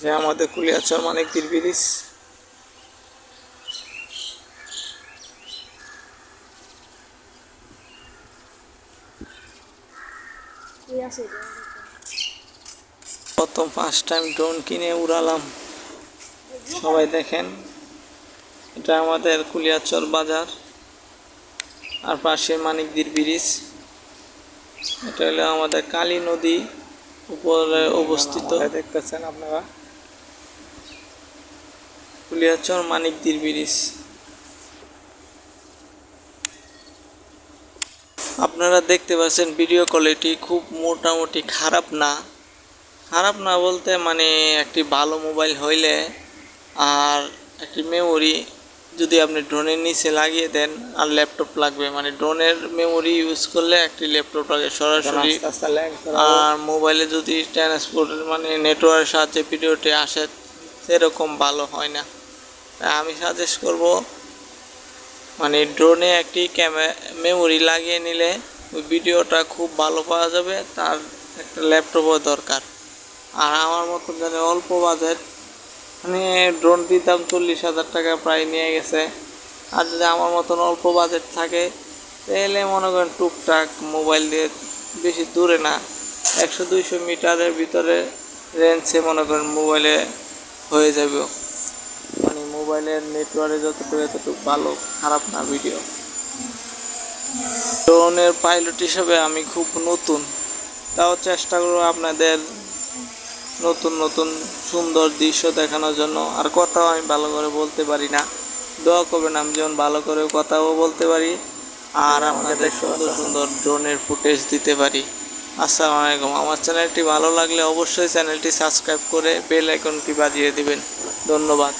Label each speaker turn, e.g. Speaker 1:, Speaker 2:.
Speaker 1: যে আমাদের কুলিয়াচর মানিকদির ব্রিজ প্রথম ফার্স্ট টাইম ড্রোন কিনে উড়ালাম। সবাই দেখেন, এটা আমাদের কুলিয়াচর বাজার। আর পাশে মানিকদির ব্রিজ এটা হলো আমাদের কালী নদী, উপরে অবস্থিত। দেখতেছেন আপনারা। কুলিয়াচর মানিকদির ব্রিজ আপনারা দেখতে পাচ্ছেন ভিডিও কোয়ালিটি খুব মোটামুটি খারাপ না। খারাপ না বলতে মানে একটি ভালো মোবাইল হইলে আর একটি মেমোরি যদি আপনি ড্রোনের নিচে লাগিয়ে দেন আর ল্যাপটপ লাগবে। মানে ড্রোনের মেমোরি ইউজ করলে একটি ল্যাপটপ লাগে সরাসরি। আর মোবাইলে যদি ট্রান্সপোর্টের মানে নেটওয়ার্কের সাহায্যে ভিডিওটি আসে সেরকম ভালো হয় না। আমি সাজেস্ট করব মানে ড্রোনে একটি ক্যামেরা মেমোরি লাগিয়ে নিলে ওই ভিডিওটা খুব ভালো পাওয়া যাবে, তার একটা ল্যাপটপও দরকার। আর আমার মতন জানে অল্প বাজেট মানে ড্রোনটির দাম চল্লিশ হাজার টাকা প্রায় নিয়ে গেছে। আর যদি আমার মতন অল্প বাজেট থাকে, তাহলে মনে করেন টুকটাক মোবাইল দিয়ে বেশি দূরে না, একশো দুইশো মিটারের ভিতরে রেঞ্জে মনে করেন মোবাইলে হয়ে যাবে। মানে মোবাইলের নেটওয়ার্কে যতটুকু এতটুকু ভালো খারাপ না ভিডিও ড্রোনের পাইলট হিসেবে আমি খুব নতুন। তাও চেষ্টা করব আপনাদের নতুন নতুন সুন্দর দৃশ্য দেখানোর জন্য। আর কথাও আমি ভালো করে বলতে পারি না। দোয়া করবেন আমি যেমন ভালো করে কথাও বলতে পারি। আর আপনাদের সুন্দর সুন্দর ড্রোনের ফুটেজ দিতে পারি। আসসালামু আলাইকুম। আমার চ্যানেলটি ভালো লাগলে অবশ্যই চ্যানেলটি সাবস্ক্রাইব করে বেল আইকনটি বাজিয়ে দিবেন। ধন্যবাদ।